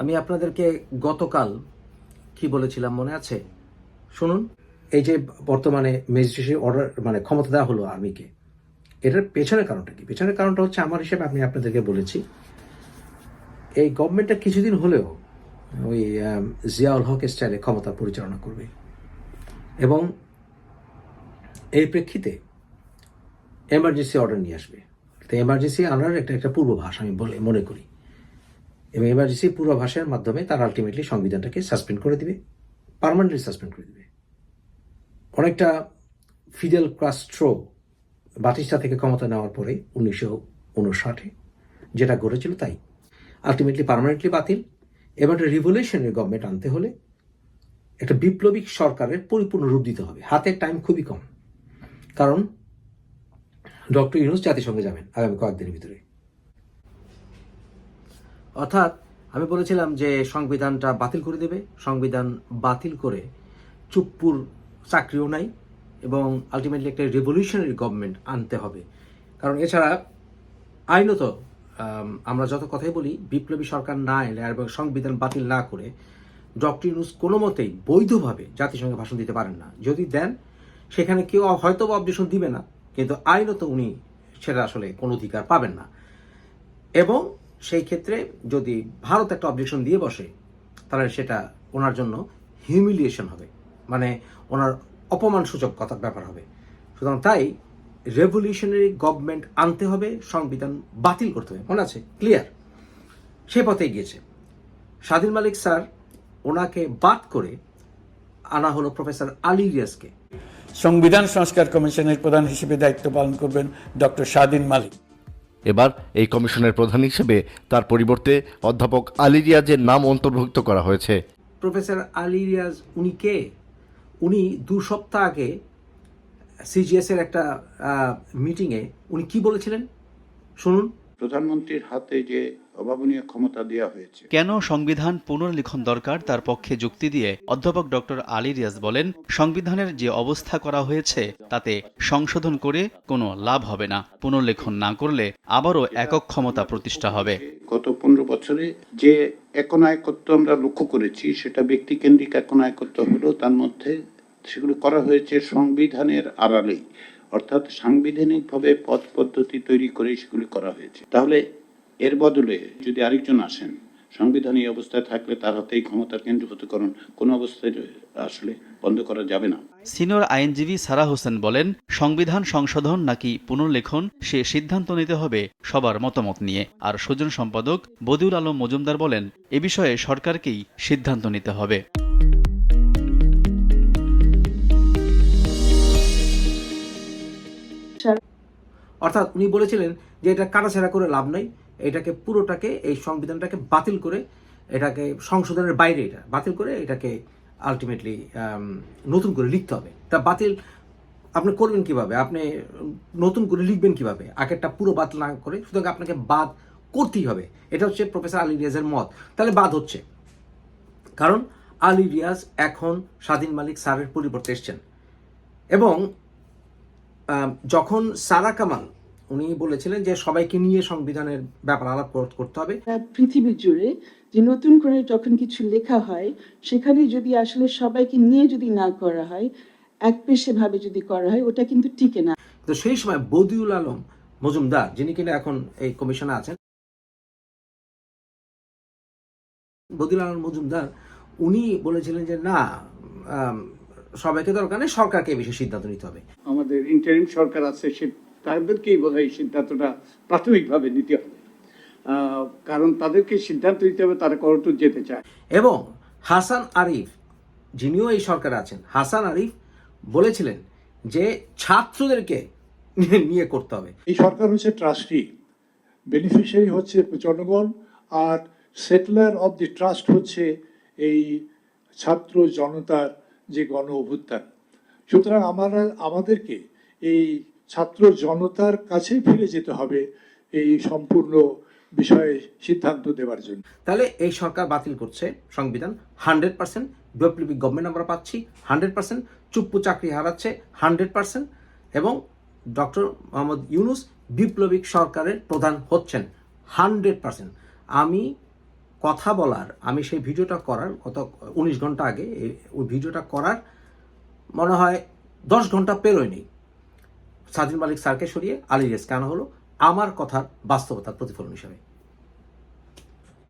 আমি আপনাদেরকে গতকাল কি বলেছিলাম মনে আছে? শুনুন। এই যে বর্তমানে ম্যাজিস্ট্রেসি অর্ডার মানে ক্ষমতা দেওয়া হলো আর্মিকে, এটার পেছনের কারণটা কি? পেছনের কারণটা হচ্ছে আমার হিসেবে আমি আপনাদেরকে বলেছি, এই গভর্নমেন্টটা কিছুদিন হলেও ওই জিয়াউল হক স্টাইলে ক্ষমতা পরিচালনা করবে। এবং এই প্রেক্ষিতে এমার্জেন্সি অর্ডার নিয়ে আসবে। তো এমার্জেন্সি আনার একটা একটা পূর্বাভাস আমি বলে, মনে করি। এবং এমার্জেন্সি পূর্বাভাসের মাধ্যমে তারা আলটিমেটলি সংবিধানটাকে সাসপেন্ড করে দিবে পার্মানেন্টলি সাসপেন্ড করে দিবে। অনেকটা ফিদেল ক্রাস্ট্রো বাতিস্তা থেকে ক্ষমতা নেওয়ার পরে উনিশশো উনষাটে যেটা ঘটেছিল তাই। আলটিমেটলি পার্মানেন্টলি বাতিল। এবং একটা রিভলিউশনারি গভর্নমেন্ট আনতে হলে একটা বিপ্লবিক সরকারের পরিপূর্ণ রূপ দিতে হবে। হাতের টাইম খুবই কম। কারণ ডক্টর ইউনুস জাতিসংঘে যাবেন আগামী কয়েকদিনের ভিতরে। অর্থাৎ আমি বলেছিলাম যে সংবিধানটা বাতিল করে দেবে, সংবিধান বাতিল করে চুপ্পুর চাকরিও নাই এবং আলটিমেটলি একটা রেভলিউশনারি গভর্নমেন্ট আনতে হবে। কারণ এছাড়া আইনত আমরা যত কথাই বলি, বিপ্লবী সরকার না এলে এবং সংবিধান বাতিল না করে ডক্টর ইউনুস কোনো মতেই বৈধভাবে জাতিসংঘে ভাষণ দিতে পারেন না। যদি দেন, সেখানে কেউ হয়তো বা অবজেকশন দিবে না, কিন্তু আইনত উনি সেটা আসলে কোনো অধিকার পাবেন না। এবং সেই ক্ষেত্রে যদি ভারত একটা অবজেকশন দিয়ে বসে, তাহলে সেটা ওনার জন্য হিউমিলিয়েশন হবে। মানে ওনার অপমানসূচক কথার ব্যাপার হবে। সুতরাং তাই রেভলিউশনারি গভর্নমেন্ট আনতে হবে, সংবিধান বাতিল করতে হবে। মনে আছে? ক্লিয়ার সে পথে গিয়েছে। স্বাধীন মালিক স্যার ওনাকে বাদ করে আনা হলো প্রফেসর আলী রিয়াজকে। সংবিধান সংস্কার কমিশনের প্রধান হিসেবে দায়িত্ব পালন করবেন ডক্টর স্বাধীন মালিক। এবার এই কমিশনের প্রধান হিসেবে তার পরিবর্তে অধ্যাপক আলী রিয়াজের নাম অন্তর্ভুক্ত করা হয়েছে। প্রফেসর আলী রিয়াজ উনি কে? উনি দু সপ্তাহ আগে সিজিএস এর একটা মিটিংয়ে উনি কি বলেছিলেন? শুনুন। প্রধানমন্ত্রীর হাতে যে অভাবনীয় ক্ষমতা দেওয়া হয়েছে। কেন সংবিধান পুনর্লিখন দরকার তার পক্ষে যুক্তি দিয়ে অধ্যাপক ডক্টর আলী রিয়াজ বলেন সংবিধানের যে অবস্থা করা হয়েছে তাতে সংশোধন করে কোনো লাভ হবে না। পুনর্লেখন না করলে আবারও একক ক্ষমতা প্রতিষ্ঠা হবে। গত পনেরো বছরে যে একনায়কত্ব আমরা লক্ষ্য করেছি সেটা ব্যক্তি ব্যক্তিকেন্দ্রিক একনায়কত্ব হলো তার মধ্যে সেগুলো করা হয়েছে সংবিধানের আড়ালেই। অর্থাৎ সাংবিধানিকভাবে পদ পদ্ধতি তৈরি করে সেগুলি করা হয়েছে। তাহলে এর বদলে যদি আরেকজন আসেন, সংবিধান এই অবস্থায় থাকলে তার হাতেই ক্ষমতার কেন্দ্রীভূতকরণ কোনো অবস্থায় আসলে বন্ধ করা যাবে না। সিনিয়র আইনজীবী সারা হোসেন বলেন, সংবিধান সংশোধন নাকি পুনর্লেখন, সে সিদ্ধান্ত নিতে হবে সবার মতামত নিয়ে। আর সুজন সম্পাদক বদিউল আলম মজুমদার বলেন, এ বিষয়ে সরকারকেই সিদ্ধান্ত নিতে হবে। অর্থাৎ উনি বলেছিলেন যে এটা কাটাছেড়া করে লাভ নাই, এটাকে পুরোটাকে, এই সংবিধানটাকে বাতিল করে, এটাকে সংশোধনের বাইরে এটা, বাতিল করে এটাকে আলটিমেটলি নতুন করে লিখতে হবে। তা বাতিল আপনি করবেন কীভাবে? আপনি নতুন করে লিখবেন কীভাবে? আগেরটা পুরো বাতিল না করে সুতরাং আপনাকে বাদ করতেই হবে। এটা হচ্ছে প্রফেসর আলী রিয়াজের মত। তাহলে বাদ হচ্ছে। কারণ আলী রিয়াজ এখন স্বাধীন মালিক স্যারের পরিবর্তে এসছেন। এবং যখন সারা কামাল উনি বলেছিলেন যে সবাইকে নিয়ে সংবিধানের ব্যাপার আলাপ করতে হবে। পৃথিবী জুড়ে যে নতুন করে যখন কিছু লেখা হয় সেখানে যদি আসলে সবাইকে নিয়ে যদি না করা হয় এক পেশে ভাবে যদি করা হয় ওটা কিন্তু টিকে না। তো সেই সময় বদিউল আলম মজুমদার যিনি কিনা এখন এই কমিশনে আছেন বদিউল আলম মজুমদার উনি বলেছিলেন যে না সবাইকে দরকার নেই সরকারকে এই বিষয়ে সিদ্ধান্ত নিতে হবে। আমাদের ইন্টারিম সরকার আছে সে তাদেরকেই বোধ হয় সিদ্ধান্তটা প্রাথমিকভাবে নিতে হবে। কারণ তাদেরকে সিদ্ধান্ত নিতে হবে তারা কতটুকু যেতে চায়। এবং হাসান আরিফ যিনিও এই সরকারে আছেন হাসান আরিফ বলেছিলেন যে ছাত্রদেরকে নিয়ে করতে হবে। এই সরকার হচ্ছে ট্রাস্টি বেনিফিশিয়ারি হচ্ছে জনগণ আর সেটলার অফ দি ট্রাস্ট হচ্ছে এই ছাত্র জনতার যে গণ অভ্যুত্থান। সুতরাং আমরা, আমাদেরকে এই ছাত্র জনতার কাছেই ফিরে যেতে হবে এই সম্পূর্ণ বিষয়ে সিদ্ধান্ত দেওয়ার জন্য। তাহলে এই সরকার বাতিল করছে সংবিধান, হান্ড্রেড পার্সেন্ট বৈপ্লবিক গভর্নমেন্ট আমরা পাচ্ছি, হান্ড্রেড পার্সেন্ট চুপ্পু চাকরি হারাচ্ছে, হান্ড্রেড পার্সেন্ট এবং ডক্টর মোহাম্মদ ইউনুস বিপ্লবিক সরকারের প্রধান হচ্ছেন, হান্ড্রেড পার্সেন্ট। আমি কথা বলার, আমি সেই ভিডিওটা করার গত উনিশ ঘণ্টা আগে ওই ভিডিওটা করার মনে হয় দশ ঘণ্টা পেরোয়নি। স্বাধীন মালিক স্যারকে সরিয়ে আলী রেস কেন হলো। আমার কথার বাস্তবতার প্রতিফলন হিসাবে।